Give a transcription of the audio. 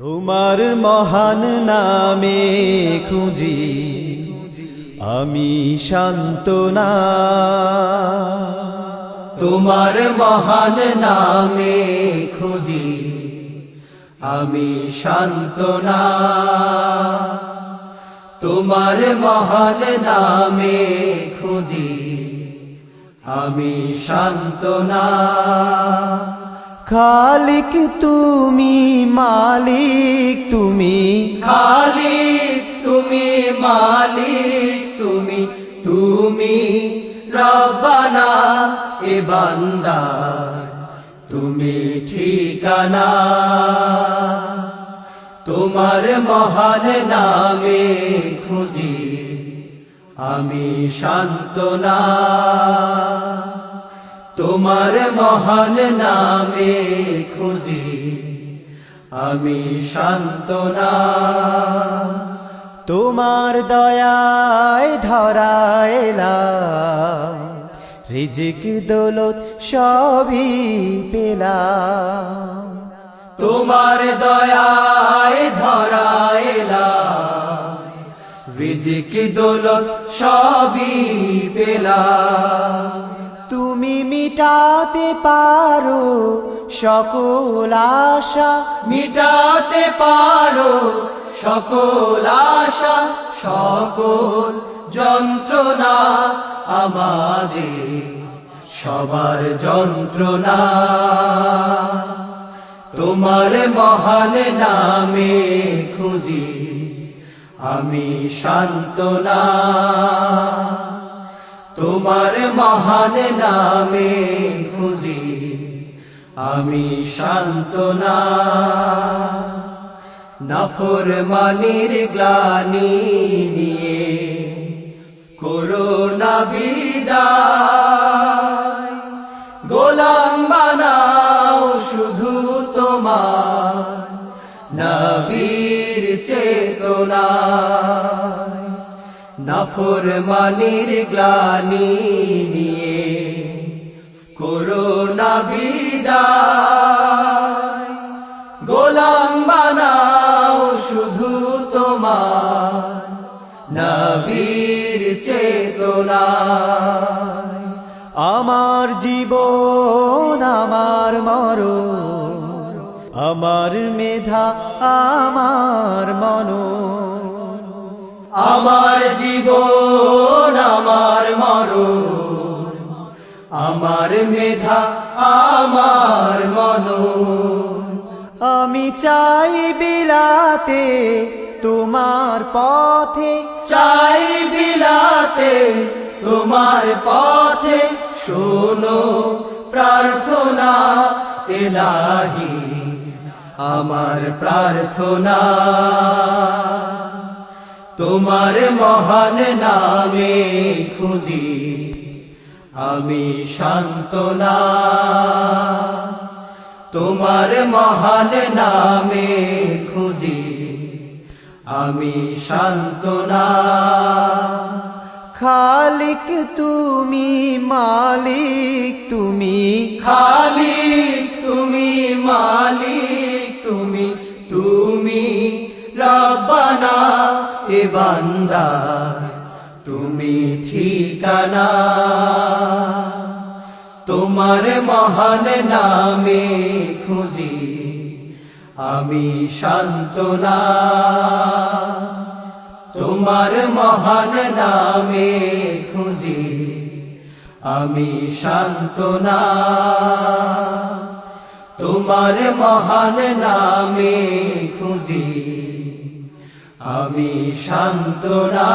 তোমার মহান নামে খুঁজি, আমি শান্তনা তোমার মহান নামে খুঁজি, আমি শান্তনা তোমার মহান নামে খুঁজি, আমি শান্তনা খালিক তুমি মালিক তুমি। খালিক তুমি মালিক তুমি তুমি রব্বানা এ বান্দা, তুমি ঠিকানা। তোমার মহান নামে খুঁজি আমি শান্তনা তোমার মহান নামে খুঁজি। আমি শান্তনা তোমার দয়ায় ধরা ধরায়লা রিজিক দৌলত সবই পেলাম। তোমার দয়ায় ধরাইলা রিজিক দৌলত সবই পেলা তুমি মিটাতে পারো সকল আশা। মিটাতে পারো সকল আশা, সকল যন্ত্রণা আমাদের, সবার যন্ত্রণা। তোমার মহান নামে খুঁজি আমি শান্তনা তোমার মহান নামে খুঁজি। আমি শান্তনা নাফর মানির গ্লানি নিয়ে করোনা বিদায়। গোলাম বানাও শুধু তোমার নবীর চেতনা। নাফর মানির গ্লানি নিয়ে করোনা বিদায়। গোলাম বানাও শুধু তোমার, নবীর চেতনা আমার জীবন, আমার মরণ, আমার মেধা, আমার মনন। আমার জীবন, আমার মরণ, আমার মেধা, আমার মনন। আমি চাই বিলাতে তোমার পথে, চাই বিলাতে তোমার পথে। শোনো, প্রার্থনা এলাহি, আমার প্রার্থনা। তোমার মহান নামে খুঁজি আমি শান্তনা তোমার মহান নামে খুঁজি আমি শান্তনা খালিক তুমি মালিক তুমি খালিক তুমি মালিক তুমি তুমি এ বান্দার তুমি ঠিকানা। তোমার মহান নামে খুঁজি, আমি শান্তনা তোমার মহান নামে খুঁজি, আমি শান্তনা তোমার মহান নামে খুঁজি আমি শান্তনা